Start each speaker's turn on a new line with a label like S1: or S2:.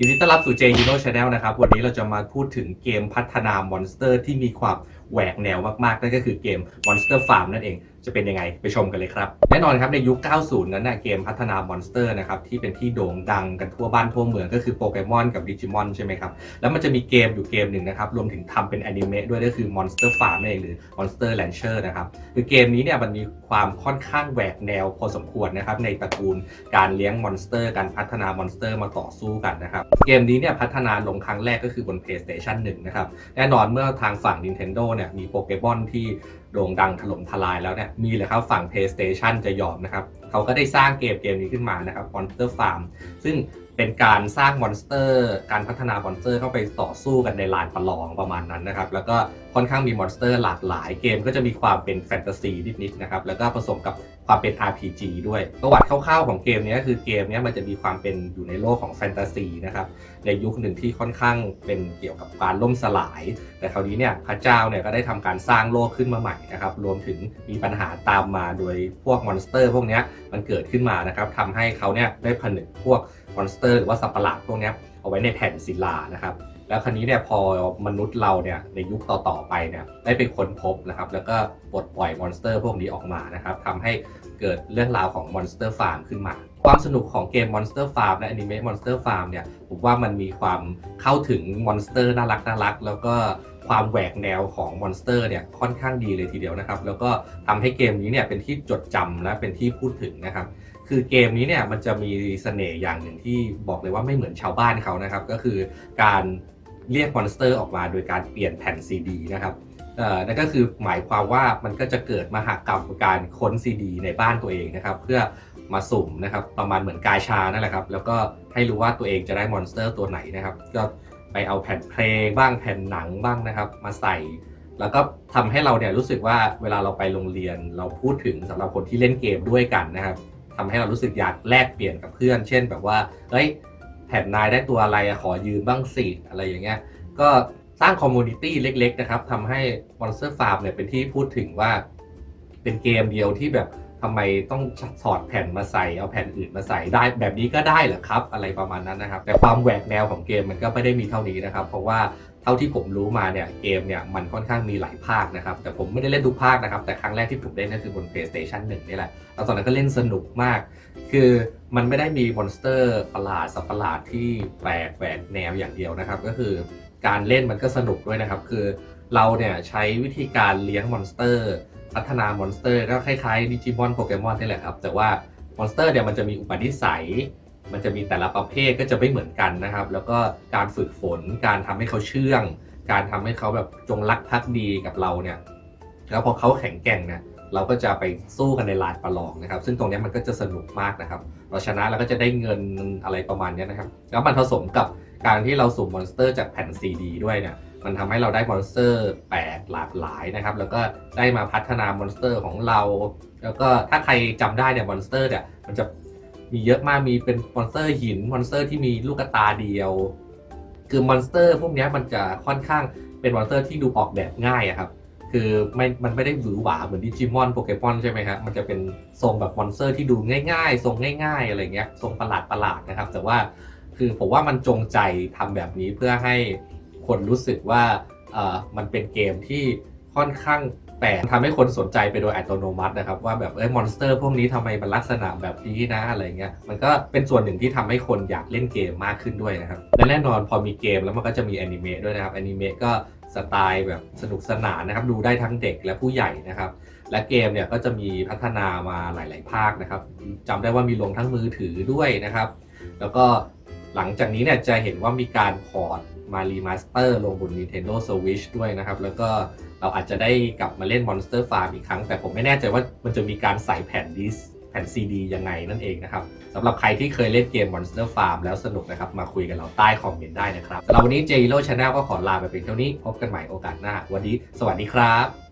S1: ยินดีต้อนรับสู่ J Hero Channel นะครับ วันนี้เราจะมาพูดถึงเกมพัฒนามอนสเตอร์ที่มีความ แหวกแนวมากๆนั่นก็คือเกม Monster Farm นั่นเองจะเป็นยังไงไปชมกันเลยครับ แน่นอนครับในยุค 90 นั้นนะเกมพัฒนามอนสเตอร์นะครับที่เป็นที่โด่งดังกันทั่วบ้านทั่วเมืองก็คือโปเกมอนกับดิจิมอนใช่ไหมครับ แล้วมันจะมีเกมอยู่เกมหนึ่งนะครับ รวมถึงทำเป็นแอนิเมะด้วยก็คือ Monster Farm นั่นเองหรือ Monster Rancher นะครับคือเกมนี้เนี่ยมันมีความค่อนข้างแหวกแนวพอสมควรนะครับในตระกูลการเลี้ยงมอนสเตอร์ การพัฒนามอนสเตอร์มาต่อสู้กันนะครับเกมนี้เนี่ยพัฒนาลงครั้งแรกก็คือบน PlayStation 1 นะครับแน่นอนเมื่อทางฝั่ง Nintendo เนี่ยมีโปเกมอนที่โด่งดังถล่มทลายแล้วเนี่ยมีเลยครับฝั่ง PlayStation จะยอมนะครับเขาก็ได้สร้างเกมเกมนี้ขึ้นมานะครับ Monster Farm ซึ่งเป็นการสร้างมอนสเตอร์ การพัฒนามอนสเตอร์เข้าไปต่อสู้กันในลานประลองประมาณนั้นนะครับ แล้วก็ค่อนข้างมีมอนสเตอร์หลากหลายเกมก็จะมีความเป็นแฟนตาซีนิดๆนะครับ แล้วก็ผสมกับความเป็น RPG ด้วย ประวัติคร่าวๆของเกมนี้ก็คือเกมนี้มันจะมีความเป็นอยู่ในโลกของแฟนตาซีนะครับ ในยุคหนึ่งที่ค่อนข้างเป็นเกี่ยวกับการล่มสลาย แต่คราวนี้เนี่ยพระเจ้าเนี่ยก็ได้ทำการสร้างโลกขึ้นมาใหม่นะครับรวมถึงมีปัญหาตามมาโดยพวกมอนสเตอร์พวกนี้มันเกิดขึ้นมานะครับทำให้เขาเนี่ยได้ผนึกพวกมอนสเตอร์หรือว่าสัตว์ประหลาดพวกนี้เอาไว้ในแผ่นศิลานะครับแล้วคราวนี้เนี่ยพอมนุษย์เราเนี่ยในยุคต่อๆไปเนี่ยได้ไปค้นพบนะครับแล้วก็ปลดปล่อยมอนสเตอร์พวกนี้ออกมานะครับทำให้เกิดเรื่องราวของ Monster Farm ขึ้นมา ความสนุกของเกม Monster Farm และอนิเมะ Monster Farm เนี่ยผมว่ามันมีความเข้าถึงมอนสเตอร์น่ารักน่ารักแล้วก็ความแหวกแนวของมอนสเตอร์เนี่ยค่อนข้างดีเลยทีเดียวนะครับ แล้วก็ทำให้เกมนี้เนี่ยเป็นที่จดจำและเป็นที่พูดถึงนะครับ คือเกมนี้เนี่ยมันจะมีเสน่ห์อย่างหนึ่งที่บอกเลยว่าไม่เหมือนชาวบ้านเขานะครับ ก็คือการเรียกมอนสเตอร์ออกมาโดยการเปลี่ยนแผ่นซีดีนะครับเอ่อนั่นก็คือหมายความว่ามันก็จะเกิดมหากรรมการค้นซีดีในบ้านตัวเองนะครับ เพื่อ มาสุ่มนะครับ ประมาณเหมือนกายชานั่นแหละครับ แล้วก็ให้รู้ว่าตัวเองจะได้มอนสเตอร์ตัวไหนนะครับ ก็ไปเอาแผ่นเพลงบ้างแผ่นหนังบ้างนะครับ มาใส่ แล้วก็ทำให้เราเนี่ยรู้สึกว่าเวลาเราไปโรงเรียน เราพูดถึงสำหรับคนที่เล่นเกมด้วยกันนะครับทำให้เรารู้สึกอยากแลกเปลี่ยนกับเพื่อน เช่นแบบว่าเฮ้ยแผ่นนายได้ตัวอะไรอะขอยืมบ้างสิอะไรอย่างเงี้ย ก็สร้างคอมมูนิตี้เล็ก ๆ นะครับทำให้ Monster Farm เนี่ยเป็นที่พูดถึงว่า เป็นเกมเดียวที่แบบ ทำไมต้องถอดแผ่นมาใส่เอาแผ่นอื่นมาใส่ได้ แบบนี้ก็ได้เหรอครับ อะไรประมาณนั้นนะครับ แต่ความแหวกแนวของเกมมันก็ไม่ได้มีเท่านี้นะครับ เพราะว่าเท่าที่ผมรู้มาเนี่ยเกมเนี่ยมันค่อนข้างมีหลายภาคนะครับ แต่ผมไม่ได้เล่นทุกภาคนะครับ แต่ครั้งแรกที่ผมเล่นก็คือบน PlayStation 1 นี่แหละแล้วตอนนั้นก็เล่นสนุกมาก คือมันไม่ได้มีมอนสเตอร์ประหลาดสัตว์ประหลาดที่แปลกแหวกแนวอย่างเดียวนะครับ ก็คือการเล่นมันก็สนุกด้วยนะครับ คือเราเนี่ยใช้วิธีการเลี้ยงมอนสเตอร์ พัฒนามอนสเตอร์ก็คล้ายๆดิจิมอนโปเกมอนนี่แหละครับ แต่ว่ามอนสเตอร์เนี่ยมันจะมีอุปนิสัย มันจะมีแต่ละประเภทก็จะไม่เหมือนกันนะครับ แล้วก็การฝึกฝนการทำให้เขาเชื่อง การทำให้เขาแบบจงรักภักดีกับเราเนี่ยแล้วพอเขาแข็งแกร่งเนี่ยเราก็จะไปสู้กันในลานประลองนะครับ ซึ่งตรงนี้มันก็จะสนุกมากนะครับ เราชนะเราก็จะได้เงินอะไรประมาณนี้นะครับ แล้วมันผสมกับการที่เราสุ่มมอนสเตอร์จากแผ่นซีดีด้วยเนี่ยมันทำให้เราได้มอนสเตอร์แปล หลากหลายนะครับ แล้วก็ได้มาพัฒนามอนสเตอร์ของเรา แล้วก็ถ้าใครจำได้เนี่ยมอนสเตอร์เนี่ยมันจะมีเยอะมากมีเป็นมอนสเตอร์หินมอนสเตอร์ที่มีลูกตาเดียว คือมอนสเตอร์พวกนี้มันจะค่อนข้างเป็นมอนสเตอร์ที่ดูออกแบบง่ายอะครับ คือไม่มันไม่ได้หวือหวาเหมือนดิจิมอนโปเกมอนใช่ไหมครับมันจะเป็นทรงแบบมอนสเตอร์ที่ดูง่ายๆ ทรงง่าย ๆ อะไรเงี้ยทรงประหลาดประหลาดๆนะครับ แต่ว่าคือผมว่ามันจงใจทำแบบนี้เพื่อให้คนรู้สึกว่า มันเป็นเกมที่ค่อนข้างแปลกทำให้คนสนใจไปโดยอัตโนมัตินะครับ ว่าแบบเอ้ยมอนสเตอร์พวกนี้ทำไมมันลักษณะแบบนี้นะอะไรเงี้ยมันก็เป็นส่วนหนึ่งที่ทำให้คนอยากเล่นเกมมากขึ้นด้วยนะครับ และแน่นอนพอมีเกมแล้วมันก็จะมีแอนิเมะด้วยนะครับแอนิเมะก็สไตล์แบบสนุกสนานนะครับ ดูได้ทั้งเด็กและผู้ใหญ่นะครับ และเกมเนี่ยก็จะมีพัฒนามาหลาย ๆ ภาคนะครับจำได้ว่ามีลงทั้งมือถือด้วยนะครับ แล้วก็หลังจากนี้เนี่ยจะเห็นว่ามีการพอร์ต มารีมาสเตอร์ลงบน Nintendo Switch ด้วยนะครับ แล้วก็เราอาจจะได้กลับมาเล่น Monster Farm อีกครั้ง แต่ผมไม่แน่ใจว่ามันจะมีการใส่แผ่นดิสแผ่น CD ยังไงนั่นเองนะครับสำหรับใครที่เคยเล่นเกม Monster Farm แล้วสนุกนะครับ มาคุยกันเราใต้คอมเมนต์ได้นะครับสำหรับวันนี้ j จ l o Channel ก็ขอลาไปเป็นเท่านี้ พบกันใหม่โอกาสหน้า วันนี้ สวัสดีครับ